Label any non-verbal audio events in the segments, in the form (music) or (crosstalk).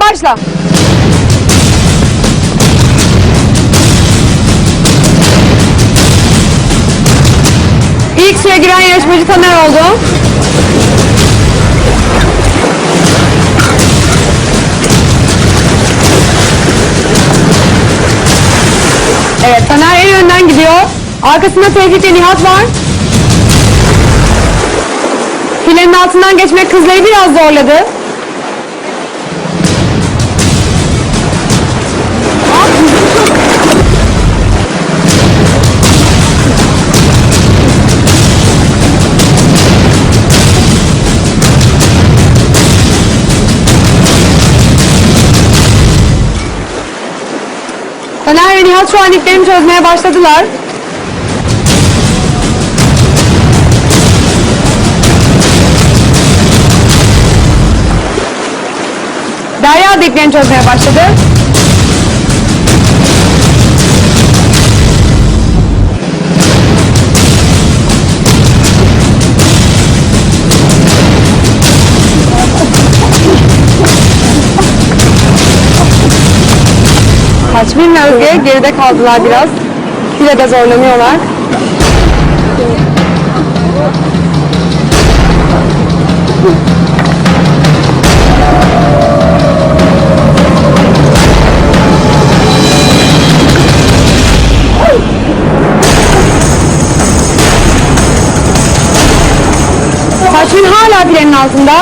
başla. İlk suya giren yarışmacı Taner oldu. Evet Taner en önden gidiyor. Arkasında Tevfik ve Nihat var. Filenin altından geçmek kızları biraz zorladı. Taner ve Nihat şu an iplerini çözmeye başladılar. Derya da iplerini çözmeye başladı. Kaçmin ve Özge geride kaldılar biraz. Yine de zorlanıyorlar. Kaçmin hala filenin altında.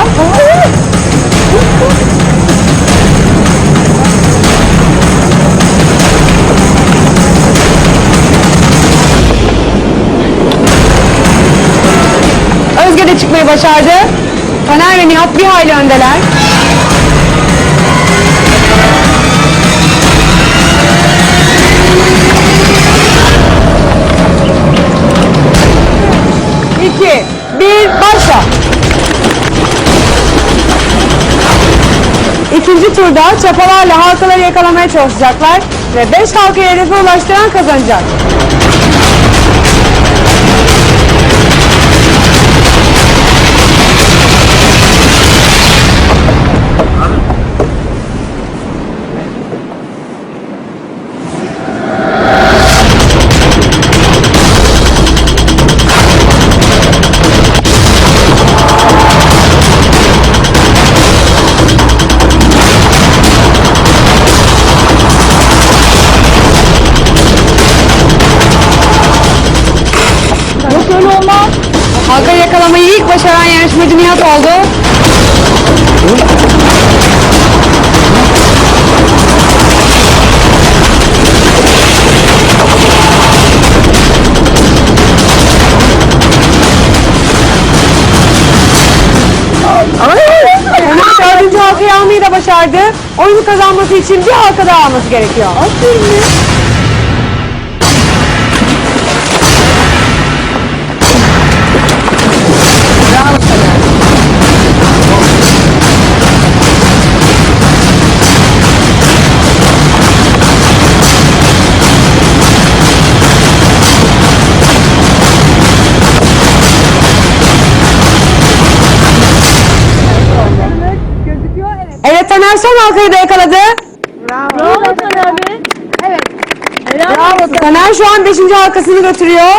Çıkmayı başardı. Taner ve Nihat bir hayli öndeler. İki, bir, başla. İkinci turda çapalarla halkaları yakalamaya çalışacaklar ve beş halkayı hedefe ulaştıran kazanacak. Yarışmacı Nihat halkayı almayı da başardı. Oyunu kazanması için bir halka daha alması gerekiyor. Evet Taner son halkayı da yakaladı. Bravo Taner Bey. Evet. Helal olsun. Taner şu an 5. halkasını götürüyor.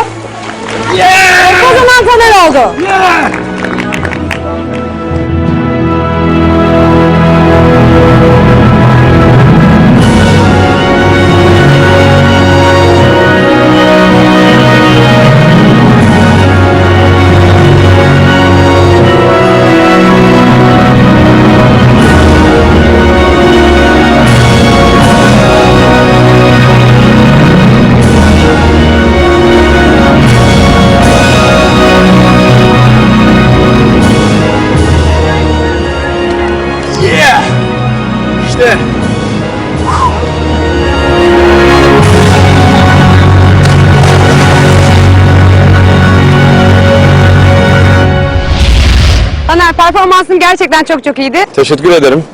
Yeah! Kazanan Taner oldu. Yeah! İşte. Taner performansın gerçekten çok çok iyiydi. Teşekkür ederim.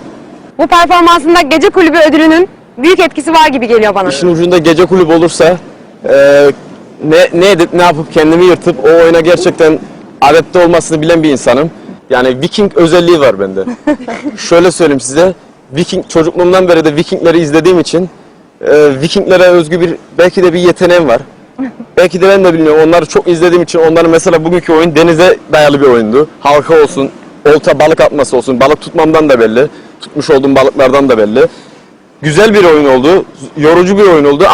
Bu performansında gece kulübü ödülünün büyük etkisi var gibi geliyor bana. İşin ucunda gece kulübü olursa e, ne, ne edip ne yapıp kendimi yırtıp o oyuna gerçekten adapte olmasını bilen bir insanım. Yani Viking özelliği var bende. (laughs) Şöyle söyleyeyim size. Viking çocukluğumdan beri de Vikingleri izlediğim için e, Vikinglere özgü bir belki de bir yeteneğim var. (laughs) belki de ben de bilmiyorum. Onları çok izlediğim için onların mesela bugünkü oyun denize dayalı bir oyundu. Halka olsun, olta balık atması olsun. Balık tutmamdan da belli. Tutmuş olduğum balıklardan da belli. Güzel bir oyun oldu. Yorucu bir oyun oldu.